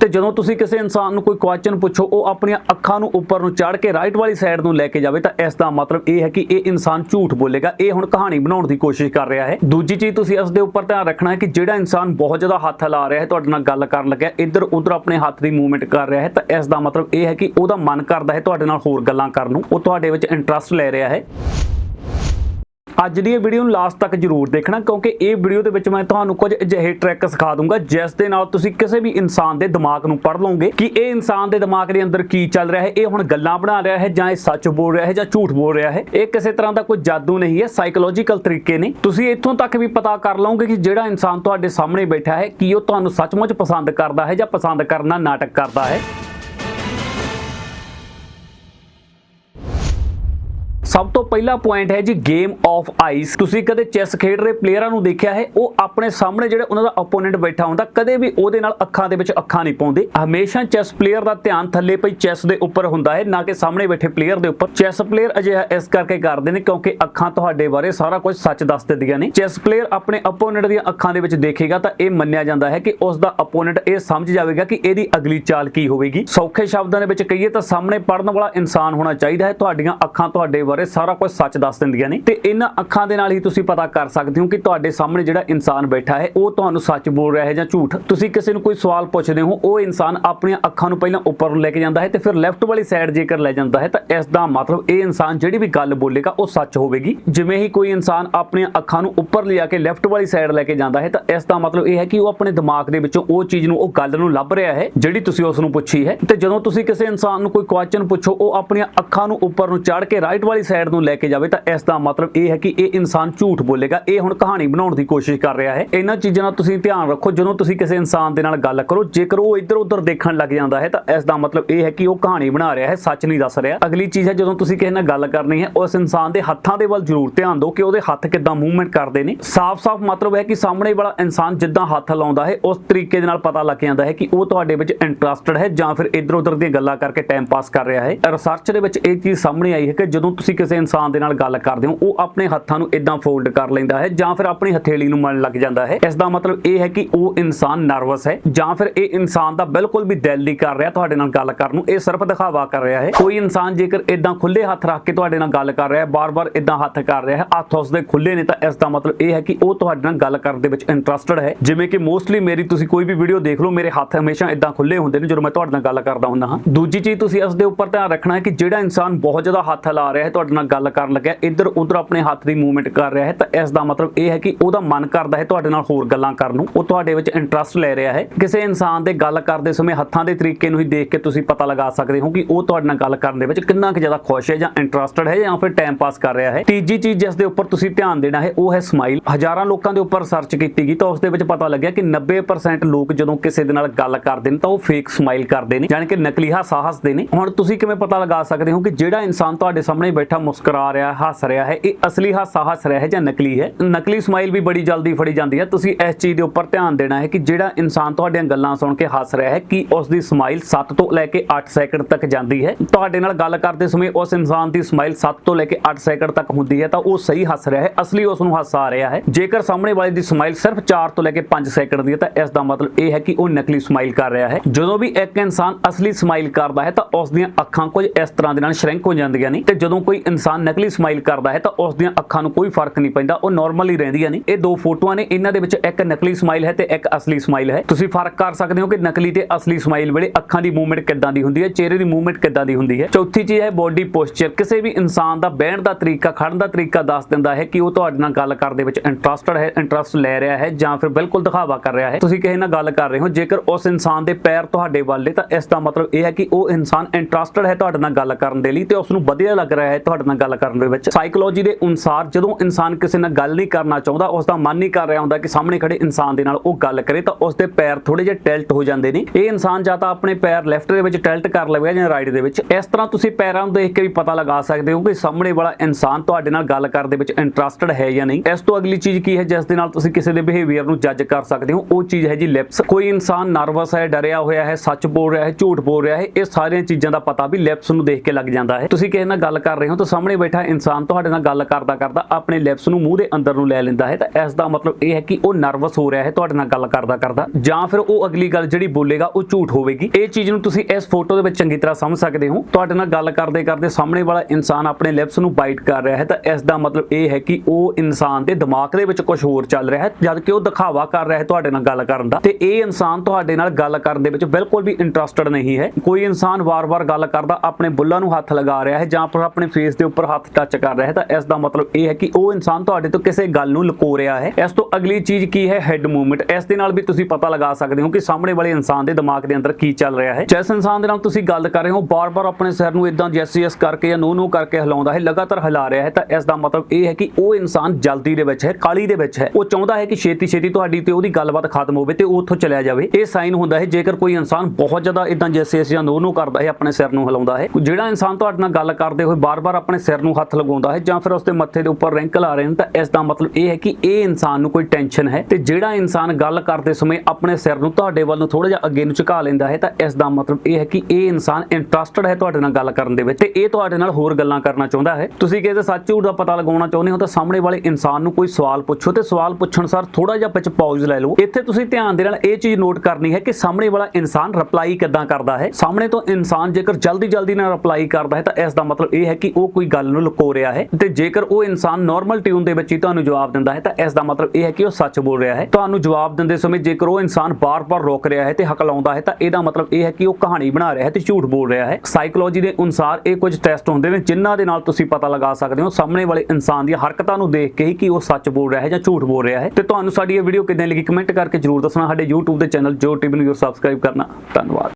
ਤੇ ਜਦੋਂ ਤੁਸੀਂ ਕਿਸੇ ਇਨਸਾਨ ਨੂੰ ਕੋਈ ਕੁਐਸਚਨ ਪੁੱਛੋ, ਉਹ ਆਪਣੀਆਂ ਅੱਖਾਂ ਨੂੰ ਉੱਪਰ ਨੂੰ ਚਾੜ ਕੇ ਰਾਈਟ ਵਾਲੀ ਸਾਈਡ ਨੂੰ ਲੈ ਕੇ ਜਾਵੇ, ਤਾਂ ਇਸ ਦਾ ਮਤਲਬ ਇਹ ਹੈ ਕਿ ਇਹ ਇਨਸਾਨ ਝੂਠ ਬੋਲੇਗਾ। ਇਹ ਹੁਣ ਕਹਾਣੀ ਬਣਾਉਣ ਦੀ ਕੋਸ਼ਿਸ਼ ਕਰ ਰਿਹਾ ਹੈ। ਦੂਜੀ ਚੀਜ਼ ਤੁਸੀਂ ਇਸ ਦੇ ਉੱਪਰ ਧਿਆਨ ਰੱਖਣਾ ਹੈ ਕਿ ਜਿਹੜਾ ਇਨਸਾਨ ਬਹੁਤ ਜ਼ਿਆਦਾ ਹੱਥ ਹਿਲਾ ਰਿਹਾ ਹੈ, ਤੁਹਾਡੇ ਨਾਲ ਗੱਲ ਕਰਨ ਲੱਗਿਆ, ਇੱਧਰ ਉੱਧਰ ਆਪਣੇ ਹੱਥ ਦੀ ਮੂਵਮੈਂਟ ਕਰ ਰਿਹਾ ਹੈ, ਤਾਂ ਇਸ ਦਾ ਮਤਲਬ ਇਹ ਹੈ ਕਿ ਉਹਦਾ ਮਨ ਕਰਦਾ ਹੈ ਤੁਹਾਡੇ ਨਾਲ ਹੋਰ ਗੱਲਾਂ ਕਰਨ ਨੂੰ। ਉਹ ਤੁਹਾਡੇ ਵਿੱਚ ਇੰਟਰਸਟ ਲੈ ਰਿਹਾ ਹੈ। ਅੱਜ ਦੀ ਇਹ ਵੀਡੀਓ ਨੂੰ ਲਾਸਟ ਤੱਕ ਜਰੂਰ ਦੇਖਣਾ, ਕਿਉਂਕਿ ਇਹ ਵੀਡੀਓ ਦੇ ਵਿੱਚ ਮੈਂ ਤੁਹਾਨੂੰ ਕੁਝ ਅਜਿਹੇ ਟ੍ਰਿਕ ਸਿਖਾ ਦੂੰਗਾ, ਜਿਸ ਦੇ ਨਾਲ ਤੁਸੀਂ ਕਿਸੇ ਵੀ ਇਨਸਾਨ ਦੇ ਦਿਮਾਗ ਨੂੰ ਪੜ੍ਹ ਲਓਗੇ ਕਿ ਇਹ ਇਨਸਾਨ ਦੇ ਦਿਮਾਗ ਦੇ ਅੰਦਰ ਕੀ ਚੱਲ ਰਿਹਾ ਹੈ, ਇਹ ਹੁਣ ਗੱਲਾਂ ਬਣਾ ਰਿਹਾ ਹੈ ਜਾਂ ਇਹ ਸੱਚ ਬੋਲ ਰਿਹਾ ਹੈ ਜਾਂ ਝੂਠ ਬੋਲ ਰਿਹਾ ਹੈ, ਇਹ ਕਿਸੇ ਤਰ੍ਹਾਂ ਦਾ ਕੋਈ ਜਾਦੂ ਨਹੀਂ ਹੈ ਸਾਈਕੋਲੋਜੀਕਲ ਤਰੀਕੇ ਨੇ। ਤੁਸੀਂ ਇੱਥੋਂ ਤੱਕ ਵੀ ਪਤਾ ਕਰ ਲਓਗੇ ਕਿ ਜਿਹੜਾ ਇਨਸਾਨ ਤੁਹਾਡੇ ਸਾਹਮਣੇ ਬੈਠਾ ਹੈ, ਕੀ ਉਹ ਤੁਹਾਨੂੰ ਸੱਚਮੁੱਚ ਪਸੰਦ ਕਰਦਾ ਹੈ ਜਾਂ ਪਸੰਦ ਕਰਨਾ ਨਾਟਕ ਕਰਦਾ ਹੈ। ਸਭ ਤੋਂ ਪਹਿਲਾ ਪੁਆਇੰਟ ਹੈ ਜੀ ਗੇਮ ਆਫ ਆਈਸ ਤੁਸੀਂ ਕਦੇ ਚੈਸ ਖੇਡ ਰਹੇ ਪਲੇਅਰਾਂ ਨੂੰ ਦੇਖਿਆ ਹੈ? ਉਹ ਆਪਣੇ ਸਾਹਮਣੇ ਜਿਹੜਾ ਉਹਨਾਂ ਦਾ ਓਪੋਨੈਂਟ ਬੈਠਾ ਹੁੰਦਾ, ਕਦੇ ਵੀ ਉਹਦੇ ਨਾਲ ਅੱਖਾਂ ਦੇ ਵਿੱਚ ਅੱਖਾਂ ਨਹੀਂ ਪਾਉਂਦੇ। ਹਮੇਸ਼ਾ ਚੈਸ ਪਲੇਅਰ ਦਾ ਧਿਆਨ ਥੱਲੇ ਪਈ ਚੈਸ ਦੇ ਉੱਪਰ ਹੁੰਦਾ ਹੈ, ਨਾ ਕਿ ਸਾਹਮਣੇ ਬੈਠੇ ਪਲੇਅਰ ਦੇ ਉੱਪਰ। ਚੈਸ ਪਲੇਅਰ ਅਜਿਹਾ ਇਸ ਕਰਕੇ ਕਰਦੇ ਨੇ ਕਿਉਂਕਿ ਅੱਖਾਂ ਤੁਹਾਡੇ ਬਾਰੇ ਸਾਰਾ ਕੁਝ ਸੱਚ ਦੱਸ ਦਿੰਦੀਆਂ ਨੇ। ਚੈਸ ਪਲੇਅਰ ਆਪਣੇ ਓਪੋਨੈਂਟ ਦੀਆਂ ਅੱਖਾਂ ਦੇ ਵਿੱਚ ਦੇਖੇਗਾ ਤਾਂ ਇਹ ਮੰਨਿਆ ਜਾਂਦਾ ਹੈ ਕਿ ਉਸ ਦਾ ਓਪੋਨੈਂਟ ਇਹ ਸਮਝ ਜਾਵੇਗਾ ਕਿ ਇਹਦੀ ਅਗਲੀ ਚਾਲ ਕੀ ਹੋਵੇਗੀ। ਸੌਖੇ ਸ਼ਬਦਾਂ ਦੇ ਵਿੱਚ ਕਹੀਏ ਤਾਂ ਸਾਹਮਣੇ ਪੜਨ ਵਾਲਾ ਇਨਸਾਨ ਹੋਣਾ ਚਾਹੀਦਾ ਹੈ। ਤੁਹਾਡੀਆਂ ਅੱਖਾਂ ਤੁਹਾਡੇ ਬਾਰੇ ਸਾਰਾ ਕੁਝ ਸੱਚ ਦੱਸ ਦਿੰਦੀਆਂ ਨੇ ਤੇ ਇਹਨਾਂ ਅੱਖਾਂ ਦੇ ਨਾਲ ਹੀ ਤੁਸੀਂ ਪਤਾ ਕਰ ਸਕਦੇ ਹੋ ਕਿ ਤੁਹਾਡੇ ਸਾਹਮਣੇ ਜਿਹੜਾ ਇਨਸਾਨ ਬੈਠਾ ਹੈ, ਉਹ ਤੁਹਾਨੂੰ ਸੱਚ ਬੋਲ ਰਿਹਾ ਹੈ ਜਾਂ ਝੂਠ। ਤੁਸੀਂ ਕਿਸੇ ਨੂੰ ਕੋਈ ਸਵਾਲ ਪੁੱਛਦੇ ਹੋ, ਉਹ ਇਨਸਾਨ ਆਪਣੀਆਂ ਅੱਖਾਂ ਨੂੰ ਪਹਿਲਾਂ ਉੱਪਰ ਨੂੰ ਲੈ ਕੇ ਜਾਂਦਾ ਹੈ ਤੇ ਫਿਰ ਲੈਫਟ ਵਾਲੀ ਸਾਈਡ ਜੇਕਰ ਲੈ ਜਾਂਦਾ ਹੈ, ਤਾਂ ਇਸ ਦਾ ਮਤਲਬ ਇਹ ਇਨਸਾਨ ਜਿਹੜੀ ਵੀ ਗੱਲ ਬੋਲੇਗਾ, ਉਹ ਸੱਚ ਹੋਵੇਗੀ। ਜਿਵੇਂ ਹੀ ਕੋਈ ਇਨਸਾਨ ਆਪਣੀਆਂ ਅੱਖਾਂ ਨੂੰ ਉੱਪਰ ਲਿਆ ਕੇ ਲੈਫਟ ਵਾਲੀ ਸਾਈਡ ਲੈ ਕੇ ਜਾਂਦਾ ਹੈ, ਤਾਂ ਇਸ ਦਾ ਮਤਲਬ ਇਹ ਹੈ ਕਿ ਉਹ ਆਪਣੇ ਦਿਮਾਗ ਦੇ ਵਿੱਚੋਂ ਉਹ ਚੀਜ਼ ਨੂੰ, ਉਹ ਗੱਲ ਨੂੰ ਲੱਭ ਰਿਹਾ ਹੈ, ਜਿਹੜੀ ਤੁਸੀਂ ਉਸ ਨੂੰ ਪੁੱਛੀ ਹੈ। ਤੇ ਜਦੋਂ ਤੁਸੀਂ ਕਿਸੇ ਇਨਸਾਨ ਨੂੰ ਕੋਈ ਕੁਐਸਚਨ ਪੁੱਛੋ, ਉਹ ਆਪਣੀਆਂ ਅੱਖਾਂ ਨੂੰ ਉੱਪਰ ਨੂੰ ਚਾੜ ਕੇ ਰਾਈਟ ਵਾਲੀ ਸਾਈਡ ਨੂੰ ਲੈ ਕੇ ਜਾਵੇ ਤਾਂ ਇਸ ਦਾ ਮਤਲਬ ਇਹ ਹੈ ਕਿ ਇਹ ਇਨਸਾਨ ਝੂਠ ਬੋਲੇਗਾ। ਇਹ ਹੁਣ ਕਹਾਣੀ ਬਣਾਉਣ ਦੀ ਕੋਸ਼ਿਸ਼ ਕਰ ਰਿਹਾ ਹੈ। ਇਹਨਾਂ ਚੀਜ਼ਾਂ ਨਾਲ ਤੁਸੀਂ ਧਿਆਨ ਰੱਖੋ। ਜਦੋਂ ਤੁਸੀਂ ਕਿਸੇ ਇਨਸਾਨ ਦੇ ਨਾਲ ਗੱਲ ਕਰੋ, ਜੇਕਰ ਉਹ ਇੱਧਰ ਉੱਧਰ ਦੇਖਣ ਲੱਗ ਜਾਂਦਾ ਹੈ ਤਾਂ ਇਸ ਦਾ ਮਤਲਬ ਇਹ ਹੈ ਕਿ ਉਹ ਕਹਾਣੀ ਬਣਾ ਰਿਹਾ ਹੈ, ਸੱਚ ਨਹੀਂ ਦੱਸ ਰਿਹਾ। ਅਗਲੀ ਚੀਜ਼ ਹੈ, ਜਦੋਂ ਤੁਸੀਂ ਕਿਸੇ ਨਾਲ ਗੱਲ ਕਰਨੀ ਹੈ, ਉਸ ਇਨਸਾਨ ਦੇ ਹੱਥਾਂ ਦੇ ਵੱਲ ਜ਼ਰੂਰ ਧਿਆਨ ਦਿਓ ਕਿ ਉਹਦੇ ਹੱਥ ਕਿੱਦਾਂ ਮੂਵਮੈਂਟ ਕਰਦੇ ਨੇ। ਸਾਫ਼-ਸਾਫ਼ ਮਤਲਬ ਹੈ ਕਿ ਸਾਹਮਣੇ ਵਾਲਾ ਇਨਸਾਨ ਜਿੱਦਾਂ ਹੱਥ ਲਾਉਂਦਾ ਹੈ, ਉਸ ਤਰੀਕੇ ਦੇ ਨਾਲ ਪਤਾ ਲੱਗ ਜਾਂਦਾ ਹੈ ਕਿ ਉਹ ਤੁਹਾਡੇ ਵਿੱਚ ਇੰਟਰਸਟਡ ਹੈ ਜਾਂ ਫਿਰ ਇੱਧਰ ਉੱਧਰ ਦੀਆਂ ਗੱਲਾਂ ਕਰਕੇ ਟਾਈਮ ਪਾਸ ਕਰ ਰਿਹਾ ਹੈ। ਰਿਸਰਚ ਦੇ ਵਿੱਚ ਇਹ ਚੀਜ਼ ਸਾਹਮਣੇ ਆਈ ਹੈ ਕਿ ਜਦੋਂ ਤੁਸੀਂ ਕਿਸੇ ਇਨਸਾਨ ਦੇ ਨਾਲ ਗੱਲ ਕਰਦੇ ਹੋ, ਉਹ ਆਪਣੇ ਹੱਥਾਂ ਨੂੰ ਇਦਾਂ ਫੋਲਡ ਕਰ ਲੈਂਦਾ ਹੈ ਜਾਂ ਫਿਰ ਆਪਣੀ ਹਥੇਲੀ ਨੂੰ ਮਲਣ ਲੱਗ ਜਾਂਦਾ ਹੈ। ਇਸ ਦਾ ਮਤਲਬ ਇਹ ਹੈ ਕਿ ਉਹ ਇਨਸਾਨ ਨਰਵਸ ਹੈ ਜਾਂ ਫਿਰ ਇਹ ਇਨਸਾਨ ਦਾ ਬਿਲਕੁਲ ਵੀ ਦਿਲ ਨਹੀਂ ਕਰ ਰਿਹਾ ਤੁਹਾਡੇ ਨਾਲ ਗੱਲ ਕਰਨ ਨੂੰ, ਇਹ ਸਿਰਫ ਦਿਖਾਵਾ ਕਰ ਰਿਹਾ ਹੈ। ਕੋਈ ਇਨਸਾਨ ਜੇਕਰ ਇਦਾਂ ਖੁੱਲੇ ਹੱਥ ਰੱਖ ਕੇ ਤੁਹਾਡੇ ਨਾਲ ਗੱਲ ਕਰ ਰਿਹਾ ਹੈ, ਬਾਰ-ਬਾਰ ਇਦਾਂ ਹੱਥ ਕਰ ਰਿਹਾ ਹੈ, ਹੱਥ ਉਸਦੇ ਖੁੱਲੇ ਨੇ ਤਾਂ ਇਸ ਦਾ ਮਤਲਬ ਇਹ ਹੈ ਕਿ ਉਹ ਤੁਹਾਡੇ ਨਾਲ ਗੱਲ ਕਰਨ ਦੇ ਵਿੱਚ ਇੰਟਰਸਟਡ ਹੈ। ਜਿਵੇਂ ਕਿ ਮੋਸਟਲੀ ਮੇਰੀ ਤੁਸੀਂ ਕੋਈ ਵੀ ਵੀਡੀਓ ਦੇਖ ਲਓ, ਮੇਰੇ ਹੱਥ ਹਮੇਸ਼ਾ ਇਦਾਂ ਖੁੱਲੇ ਹੁੰਦੇ ਨੇ ਜਦੋਂ ਮੈਂ ਤੁਹਾਡੇ ਨਾਲ ਗੱਲ ਕਰਦਾ ਹੁੰਦਾ ਹਾਂ। ਦੂਜੀ ਚੀਜ਼ ਤੁਸੀਂ ਇਸ ਦੇ ਉੱਪਰ ਧਿਆਨ ਰੱਖਣਾ ਹੈ ਕਿ ਜਿਹੜਾ ਇਨਸਾਨ ਬਹੁਤ ਜ਼ਿਆਦਾ ਹੱਥ ਹਿਲਾ ਰਿਹਾ ਹੈ, ਤੁਹਾਡੇ ਨਾਲ ਗੱਲ ਕਰਨ ਲੱਗਿਆ। ਇੱਧਰ ਉੱਧਰ ਆਪਣੇ ਹੱਥ ਦੀ ਮੂਵਮੈਂਟ ਕਰ ਰਿਹਾ ਹੈ ਤਾਂ ਇਸ ਦਾ ਮਤਲਬ ਇਹ ਹੈ ਕਿ ਉਹਦਾ ਮਨ ਕਰਦਾ ਹੈ ਤੁਹਾਡੇ ਨਾਲ ਹੋਰ ਗੱਲਾਂ ਕਰਨ ਨੂੰ। ਉਹ ਤੁਹਾਡੇ ਵਿੱਚ ਇੰਟਰਸਟ ਲੈ ਰਿਹਾ ਹੈ। ਕਿਸੇ ਇਨਸਾਨ ਦੇ ਗੱਲ ਕਰਦੇ ਸਮੇਂ ਹੱਥਾਂ ਦੇ ਤਰੀਕੇ ਨੂੰ ਹੀ ਦੇਖ ਕੇ ਤੁਸੀਂ ਪਤਾ ਲਗਾ ਸਕਦੇ ਹੋ ਕਿ ਉਹ ਤੁਹਾਡੇ ਨਾਲ ਗੱਲ ਕਰਨ ਦੇ ਵਿੱਚ ਕਿੰਨਾ ਕੁ ਜ਼ਿਆਦਾ ਖੁਸ਼ ਹੈ ਜਾਂ ਇੰਟਰਸਟਡ ਹੈ ਜਾਂ ਫਿਰ ਟਾਈਮ ਪਾਸ ਕਰ ਰਿਹਾ ਹੈ। ਤੀਜੀ ਚੀਜ਼ ਜਿਸ ਦੇ ਉੱਪਰ ਤੁਸੀਂ ਧਿਆਨ ਦੇਣਾ ਹੈ, ਉਹ ਹੈ ਸਮਾਈਲ ਹਜ਼ਾਰਾਂ ਲੋਕਾਂ ਦੇ ਉੱਪਰ ਰਿਸਰਚ ਕੀਤੀ ਗਈ ਤਾਂ ਉਸ ਦੇ ਵਿੱਚ ਪਤਾ ਲੱਗਿਆ ਕਿ 90% ਲੋਕ ਜਦੋਂ ਕਿਸੇ ਦੇ ਨਾਲ ਗੱਲ ਕਰਦੇ ਨੇ ਤਾਂ ਉਹ ਫੇਕ ਸਮਾਈਲ ਕਰਦੇ ਨੇ ਯਾਨੀ ਕਿ ਨਕਲੀ ਹਾਸਾ ਹੱਸਦੇ ਨੇ। ਹੁਣ ਤੁਸੀਂ ਕਿਵੇਂ ਪਤਾ ਲਗਾ ਸਕਦੇ ਹੋ ਕਿ ਜਿਹੜਾ ਇਨਸਾਨ ਤੁਹਾਡੇ ਸਾਹਮਣੇ ਬੈਠਾ ਮੁਸਕਰਾ ਰਿਹਾ, ਹੱਸ ਰਿਹਾ ਹੈ, ਇਹ ਅਸਲੀ ਹਾਸਾ ਹੱਸ ਰਿਹਾ ਹੈ ਜਾਂ ਨਕਲੀ ਹੈ? ਨਕਲੀ ਸਮਾਈਲ ਵੀ ਬੜੀ ਜਲਦੀ ਫੜੀ ਜਾਂਦੀ ਹੈ। ਤੁਸੀਂ ਇਸ ਚੀਜ਼ ਦੇ ਉੱਪਰ ਧਿਆਨ ਦੇਣਾ ਹੈ ਕਿ ਜਿਹੜਾ ਇਨਸਾਨ ਤੁਹਾਡੀਆਂ ਗੱਲਾਂ ਸੁਣ ਕੇ ਹੱਸ ਰਿਹਾ ਹੈ, ਕਿ ਉਸ ਦੀ ਸਮਾਈਲ 7 ਤੋਂ ਲੈ ਕੇ 8 ਸੈਕਿੰਡ ਤੱਕ ਜਾਂਦੀ ਹੈ? ਤੁਹਾਡੇ ਨਾਲ ਗੱਲ ਕਰਦੇ ਸਮੇਂ ਉਸ ਇਨਸਾਨ ਦੀ ਸਮਾਈਲ 7 ਤੋਂ ਲੈ ਕੇ 8 ਸੈਕਿੰਡ ਤੱਕ ਹੁੰਦੀ ਹੈ, ਤਾਂ ਉਹ ਸਹੀ ਹੱਸ ਰਿਹਾ ਹੈ, ਅਸਲੀ ਉਸ ਨੂੰ ਹਾਸਾ ਆ ਰਿਹਾ ਹੈ। ਜੇਕਰ ਸਾਹਮਣੇ ਵਾਲੇ ਦੀ ਸਮਾਈਲ ਸਿਰਫ 4 ਤੋਂ ਲੈ ਕੇ 5 ਸੈਕਿੰਡ ਦੀ ਹੈ, ਤਾਂ ਇਸ ਦਾ ਮਤਲਬ ਇਹ ਹੈ ਕਿ ਉਹ ਨਕਲੀ ਸਮਾਈਲ ਕਰ ਰਿਹਾ ਹੈ। ਜਦੋਂ ਵੀ ਇੱਕ ਇਨਸਾਨ ਅਸਲੀ ਸਮਾਈਲ ਕਰਦਾ ਹੈ, ਤਾਂ ਉਸ ਦੀਆਂ ਅੱਖਾਂ ਕੁਝ ਇਸ ਤਰ੍ਹਾਂ ਦੇ ਨਾਲ ਸ਼ਰਿੰਕ ਹੋ ਜਾਂਦੀਆਂ ਨੇ, ਤੇ ਜਦੋਂ ਕੋਈ ਇਨਸਾਨ ਨਕਲੀ ਸਮਾਈਲ ਕਰਦਾ ਹੈ ਤਾਂ ਉਸ ਦੀਆਂ ਅੱਖਾਂ ਨੂੰ ਕੋਈ ਫ਼ਰਕ ਨਹੀਂ ਪੈਂਦਾ, ਉਹ ਨਾਰਮਲ ਹੀ ਰਹਿੰਦੀਆਂ ਨੇ। ਇਹ ਦੋ ਫੋਟੋਆਂ ਨੇ, ਇਹਨਾਂ ਦੇ ਵਿੱਚ ਇੱਕ ਨਕਲੀ ਸਮਾਈਲ ਹੈ ਤੇ ਇੱਕ ਅਸਲੀ ਸਮਾਈਲ ਹੈ। ਤੁਸੀਂ ਫ਼ਰਕ ਕਰ ਸਕਦੇ ਹੋ ਕਿ ਨਕਲੀ ਤੇ ਅਸਲੀ ਸਮਾਈਲ ਵੇਲੇ ਅੱਖਾਂ ਦੀ ਮੂਵਮੈਂਟ ਕਿੱਦਾਂ ਦੀ ਹੁੰਦੀ ਹੈ, ਚਿਹਰੇ ਦੀ ਮੂਵਮੈਂਟ ਕਿੱਦਾਂ ਦੀ ਹੁੰਦੀ ਹੈ। ਚੌਥੀ ਚੀਜ਼ ਹੈ ਬੋਡੀ ਪੋਸਚਰ ਕਿਸੇ ਵੀ ਇਨਸਾਨ ਦਾ ਬਹਿਣ ਦਾ ਤਰੀਕਾ, ਖੜਨ ਦਾ ਤਰੀਕਾ ਦੱਸ ਦਿੰਦਾ ਹੈ ਕਿ ਉਹ ਤੁਹਾਡੇ ਨਾਲ ਗੱਲ ਕਰਨ ਦੇ ਵਿੱਚ ਇੰਟਰਸਟਡ ਹੈ ਇੰਟਰਸਟ ਲੈ ਰਿਹਾ ਹੈ ਜਾਂ ਫਿਰ ਬਿਲਕੁਲ ਦਿਖਾਵਾ ਕਰ ਰਿਹਾ ਹੈ। ਤੁਸੀਂ ਕਿਸੇ ਨਾਲ ਗੱਲ ਕਰ ਰਹੇ ਹੋ, ਜੇਕਰ ਉਸ ਇਨਸਾਨ ਦੇ ਪੈਰ ਤੁਹਾਡੇ ਵੱਲ ਨੇ ਤਾਂ ਇਸ ਦਾ ਮਤਲਬ ਇਹ ਹੈ ਕਿ ਉਹ ਇਨਸਾਨ ਇੰਟਰਸਟਡ ਹੈ ਤੁਹਾਡੇ ਨਾਲ ਗੱਲ ਕਰਨ ਦੇ ਲਈ ਤੇ ਉਸ ਨੂੰ ਵਧੀਆ ਲੱਗ ਰਿਹਾ ਹੈ ਤੁਹਾਡੇ ਨਾਲ ਗੱਲ ਕਰਨ ਦੇ ਵਿੱਚ। ਸਾਈਕੋਲੋਜੀ ਦੇ ਅਨੁਸਾਰ ਜਦੋਂ ਇਨਸਾਨ ਕਿਸੇ ਨਾਲ ਗੱਲ ਨਹੀਂ ਕਰਨਾ ਚਾਹੁੰਦਾ, ਉਸ ਦਾ ਮਨ ਨਹੀਂ ਕਰ ਰਿਹਾ ਹੁੰਦਾ ਕਿ ਸਾਹਮਣੇ ਖੜੇ ਇਨਸਾਨ ਦੇ ਨਾਲ ਉਹ ਗੱਲ ਕਰੇ, ਤਾਂ ਉਸ ਦੇ ਪੈਰ ਥੋੜੇ ਜਿਹੇ ਟਿਲਟ ਹੋ ਜਾਂਦੇ ਨੇ। ਇਹ ਇਨਸਾਨ ਜਾਂ ਤਾਂ ਆਪਣੇ ਪੈਰ ਲੈਫਟ ਦੇ ਵਿੱਚ ਟਿਲਟ ਕਰ ਲਵੇਗਾ ਜਾਂ ਰਾਈਟ ਦੇ ਵਿੱਚ। ਇਸ ਤਰ੍ਹਾਂ ਤੁਸੀਂ ਪੈਰਾਂ ਨੂੰ ਦੇਖ ਕੇ ਵੀ ਪਤਾ ਲਗਾ ਸਕਦੇ ਹੋ ਕਿ ਸਾਹਮਣੇ ਵਾਲਾ ਇਨਸਾਨ ਤੁਹਾਡੇ ਨਾਲ ਗੱਲ ਕਰਨ ਦੇ ਵਿੱਚ ਇੰਟਰਸਟਡ ਹੈ ਜਾਂ ਨਹੀਂ। ਇਸ ਤੋਂ ਅਗਲੀ ਚੀਜ਼ ਕੀ ਹੈ, ਜਿਸ ਦੇ ਨਾਲ ਤੁਸੀਂ ਕਿਸੇ ਦੇ ਬਿਹੇਵੀਅਰ ਨੂੰ ਜੱਜ ਕਰ ਸਕਦੇ ਹੋ। ਉਹ ਚੀਜ਼ ਹੈ ਜੀ ਲਿਪਸ ਕੋਈ ਇਨਸਾਨ ਨਰਵਸ ਹੈ, ਡਰਿਆ ਹੋਇਆ ਹੈ, ਸੱਚ ਬੋਲ ਰਿਹਾ ਹੈ, ਝੂਠ ਬੋਲ ਰਿਹਾ ਹੈ, ਇਹ ਸਾਰੀਆਂ ਚੀਜ਼ਾਂ ਦਾ ਪਤਾ ਵੀ ਲਿਪਸ ਨੂੰ ਦੇਖ ਕੇ ਲੱਗ ਜਾਂਦਾ ਹੈ। ਤੁਸੀਂ ਕਿਸੇ ਨਾਲ ਗੱਲ ਕਰ ਰਹੇ ਹੋ ਤਾਂ ਸਾਹਮਣੇ ਬੈਠਾ ਇਨਸਾਨ ਤੁਹਾਡੇ ਨਾਲ ਗੱਲ ਕਰਦਾ ਕਰਦਾ ਆਪਣੇ ਲਿਪਸ ਨੂੰ ਮੂੰਹ ਦੇ ਅੰਦਰ ਨੂੰ ਲੈ ਲੈਂਦਾ ਹੈ ਤਾਂ ਇਸ ਦਾ ਮਤਲਬ ਇਹ ਹੈ ਕਿ ਉਹ ਨਰਵਸ ਹੋ ਰਿਹਾ ਹੈ ਤੁਹਾਡੇ ਨਾਲ ਗੱਲ ਕਰਦਾ ਕਰਦਾ ਜਾਂ ਫਿਰ ਉਹ ਅਗਲੀ ਗੱਲ ਜਿਹੜੀ ਬੋਲੇਗਾ ਉਹ ਝੂਠ ਹੋਵੇਗੀ। ਇਹ ਚੀਜ਼ ਨੂੰ ਤੁਸੀਂ ਇਸ ਫੋਟੋ ਦੇ ਵਿੱਚ ਚੰਗੀ ਤਰ੍ਹਾਂ ਸਮਝ ਸਕਦੇ ਹੋ। ਤੁਹਾਡੇ ਨਾਲ ਗੱਲ ਕਰਦੇ ਕਰਦੇ ਸਾਹਮਣੇ ਵਾਲਾ ਇਨਸਾਨ ਆਪਣੇ ਲਿਪਸ ਨੂੰ ਬਾਈਟ ਕਰ ਰਿਹਾ ਹੈ ਤਾਂ ਇਸ ਦਾ ਮਤਲਬ ਇਹ ਹੈ ਕਿ ਉਹ ਇਨਸਾਨ ਦੇ ਦਿਮਾਗ ਦੇ ਵਿੱਚ ਕੁਝ ਹੋਰ ਚੱਲ ਰਿਹਾ ਹੈ ਜਦ ਕਿ ਉਹ ਦਿਖਾਵਾ ਕਰ ਰਿਹਾ ਹੈ ਤੁਹਾਡੇ ਨਾਲ ਗੱਲ ਕਰਨ ਦਾ। ਤੇ ਇਹ ਇਨਸਾਨ ਤੁਹਾਡੇ ਨਾਲ ਗੱਲ ਕਰਨ ਦੇ ਵਿੱਚ ਬਿਲਕੁਲ ਵੀ ਇੰਟਰਸਟਡ ਨਹੀਂ ਹੈ। ਕੋਈ ਇਨਸਾਨ ਵਾਰ-ਵਾਰ ਗੱਲ ਕਰਦਾ ਆਪਣੇ ਬੁੱਲਾਂ ਨੂੰ ਹੱਥ ਲਗਾ ਰਿਹਾ ਹੈ ਜਾਂ ਫਿਰ ਆਪਣੇ ਫੇਸ ਇਸ ਦੇ ਉੱਪਰ ਹੱਥ ਟੱਚ ਕਰ ਰਿਹਾ ਹੈ, ਤਾਂ ਇਸ ਦਾ ਮਤਲਬ ਇਹ ਹੈ ਕਿ ਉਹ ਇਨਸਾਨ ਤੁਹਾਡੇ ਤੋਂ ਕਿਸੇ ਗੱਲ ਨੂੰ ਲੁਕੋ ਰਿਹਾ ਹੈ। ਇਸ ਤੋਂ ਅਗਲੀ ਚੀਜ਼ ਕੀ ਹੈ? ਹੈਡ ਮੂਵਮੈਂਟ ਇਸ ਦੇ ਨਾਲ ਵੀ ਤੁਸੀਂ ਪਤਾ ਲਗਾ ਸਕਦੇ ਹੋ ਕਿ ਸਾਹਮਣੇ ਵਾਲੇ ਇਨਸਾਨ ਦੇ ਦਿਮਾਗ ਦੇ ਅੰਦਰ ਕੀ ਚੱਲ ਰਿਹਾ ਹੈ। ਜਿਸ ਇਨਸਾਨ ਦੇ ਨਾਲ ਤੁਸੀਂ ਗੱਲ ਕਰ ਰਹੇ ਹੋ, ਬਾਰ-ਬਾਰ ਆਪਣੇ ਸਿਰ ਨੂੰ ਇਦਾਂ ਯੈਸ ਯੈਸ ਕਰਕੇ ਜਾਂ ਨੋ ਨੋ ਕਰਕੇ ਹਿਲਾਉਂਦਾ ਹੈ, ਲਗਾਤਾਰ ਹਿਲਾ ਰਿਹਾ ਹੈ, ਤਾਂ ਇਸ ਦਾ ਮਤਲਬ ਇਹ ਹੈ ਕਿ ਉਹ ਇਨਸਾਨ ਜਲਦੀ ਦੇ ਵਿੱਚ ਹੈ ਕਾਲੀ ਦੇ ਵਿੱਚ ਹੈ। ਉਹ ਚਾਹੁੰਦਾ ਹੈ ਕਿ ਛੇਤੀ ਛੇਤੀ ਤੁਹਾਡੀ ਤੇ ਉਹਦੀ ਗੱਲਬਾਤ ਖਤਮ ਹੋਵੇ ਤੇ ਉਹ ਉੱਥੋਂ ਚਲਿਆ ਜਾਵੇ। ਇਹ ਸਾਈਨ ਹੁੰਦਾ ਹੈ, ਜੇਕਰ ਕੋਈ ਇਨਸਾਨ ਬਹੁਤ ਜ਼ਿਆਦਾ ਇਦਾਂ ਯੈਸ ਯੈਸ ਜਾਂ ਨੋ ਨੋ ਕਰਦਾ ਹੈ, ਆਪਣੇ ਸਿਰ ਨੂੰ ਹਿਲਾਉਂਦਾ ਹੈ, ਜਿਹੜਾ ਇਨਸਾਨ ਤੁਹਾਡੇ ਨਾਲ ਗੱਲ ਕਰਦੇ ਹੋਏ ਬਾਰ-ਬਾਰ ਆਪਣੇ ਸਿਰ ਨੂੰ ਹੱਥ ਲਗਾਉਂਦਾ ਹੈ ਜਾਂ ਫਿਰ ਉਸਦੇ ਮੱਥੇ ਦੇ ਉੱਪਰ ਰਿੰਕਲ ਆ ਰਹੇ ਨੇ ਤਾਂ ਇਸ ਦਾ ਮਤਲਬ ਇਹ ਹੈ ਕਿ ਇਹ ਇਨਸਾਨ ਨੂੰ ਕੋਈ ਟੈਨਸ਼ਨ ਹੈ ਤੇ ਜਿਹੜਾ ਇਨਸਾਨ ਗੱਲ ਕਰਦੇ ਸਮੇਂ ਆਪਣੇ ਸਿਰ ਨੂੰ ਤੁਹਾਡੇ ਵੱਲ ਨੂੰ ਥੋੜਾ ਜਿਹਾ ਅੱਗੇ ਨੂੰ ਝੁਕਾ ਲੈਂਦਾ ਹੈ, ਤਾਂ ਇਸ ਦਾ ਮਤਲਬ ਇਹ ਹੈ ਕਿ ਇਹ ਇਨਸਾਨ ਇੰਟਰਸਟਡ ਹੈ ਤੁਹਾਡੇ ਨਾਲ ਗੱਲ ਕਰਨ ਦੇ ਵਿੱਚ ਤੇ ਇਹ ਤੁਹਾਡੇ ਨਾਲ ਹੋਰ ਗੱਲਾਂ ਕਰਨਾ ਚਾਹੁੰਦਾ ਹੈ। ਤੁਸੀਂ ਕਿਸੇ ਸੱਚ ਝੂਠ ਦਾ ਪਤਾ ਲਗਾਉਣਾ ਚਾਹੁੰਦੇ ਹੋ ਤਾਂ ਸਾਹਮਣੇ ਵਾਲੇ ਇਨਸਾਨ ਨੂੰ ਕੋਈ ਸਵਾਲ ਪੁੱਛੋ ਤੇ ਸਵਾਲ ਪੁੱਛਣ ਸਾਰ ਥੋੜਾ ਜਿਹਾ ਵਿੱਚ ਪਾਜ਼ ਲੈ ਲਓ। ਇੱਥੇ ਤੁਸੀਂ ਧਿਆਨ ਦੇ ਨਾਲ ਇਹ ਚੀਜ਼ ਨੋਟ ਕਰਨੀ ਹੈ ਕਿ ਸਾਹਮਣੇ ਵਾਲਾ ਇਨਸਾਨ ਰਿਪਲਾਈ ਕਿੱਦਾਂ ਕਰਦਾ ਹੈ। ਸਾਹਮਣੇ ਤੋਂ ਇਨਸਾਨ ਜੇਕਰ ਜਲਦੀ ਜਲਦੀ ਨਾਲ ਰਿਪਲਾਈ ਕਰਦਾ ਹੈ ਤਾਂ ਇਸ ਦਾ ਮਤਲਬ ਇਹ ਹੈ ਕਿ ਉਹ ਕੋਈ ਗੱਲ ਨੂੰ ਲੁਕੋ ਰਿਹਾ ਹੈ ਤੇ ਜੇਕਰ ਉਹ ਇਨਸਾਨ ਨਾਰਮਲ ਟਿਊਨ ਦੇ ਵਿੱਚ ਹੀ ਤੁਹਾਨੂੰ ਜਵਾਬ ਦਿੰਦਾ ਹੈ, ਤਾਂ ਇਸ ਦਾ ਮਤਲਬ ਇਹ ਹੈ ਕਿ ਉਹ ਸੱਚ ਬੋਲ ਰਿਹਾ ਹੈ। ਤੁਹਾਨੂੰ ਜਵਾਬ ਦਿੰਦੇ ਸਮੇਂ ਜੇਕਰ ਉਹ ਇਨਸਾਨ ਬਾਰ-ਬਾਰ ਰੋਕ ਰਿਹਾ ਹੈ ਤੇ ਹਕਲਾਉਂਦਾ ਹੈ, ਤਾਂ ਇਹਦਾ ਮਤਲਬ ਇਹ ਹੈ ਕਿ ਉਹ ਕਹਾਣੀ ਬਣਾ ਰਿਹਾ ਹੈ ਤੇ ਝੂਠ ਬੋਲ ਰਿਹਾ ਹੈ। ਸਾਈਕੋਲੋਜੀ ਦੇ ਅਨੁਸਾਰ ਇਹ ਕੁਝ ਟੈਸਟ ਹੁੰਦੇ ਨੇ, ਜਿਨ੍ਹਾਂ ਦੇ ਨਾਲ ਤੁਸੀਂ ਪਤਾ ਲਗਾ ਸਕਦੇ ਹੋ। ਸਾਹਮਣੇ ਵਾਲੇ ਇਨਸਾਨ ਦੀਆਂ ਹਰਕਤਾਂ ਨੂੰ ਦੇਖ ਕੇ ਹੀ ਕਿ ਉਹ ਸੱਚ ਬੋਲ ਰਿਹਾ ਹੈ ਜਾਂ ਝੂਠ ਬੋਲ ਰਿਹਾ ਹੈ। ਤੇ ਤੁਹਾਨੂੰ ਸਾਡੀ ਇਹ ਵੀਡੀਓ ਕਿਦਾਂ ਲੱਗੀ ਕਮੈਂਟ ਕਰਕੇ ਜਰੂਰ ਦੱਸਣਾ। ਸਾਡੇ YouTube ਦੇ ਚੈਨਲ ਜੋ ਟੀਵੀ ਨੂੰ ਸਬਸਕ੍ਰਾਈਬ ਕਰਨਾ। ਧੰਨਵਾਦ।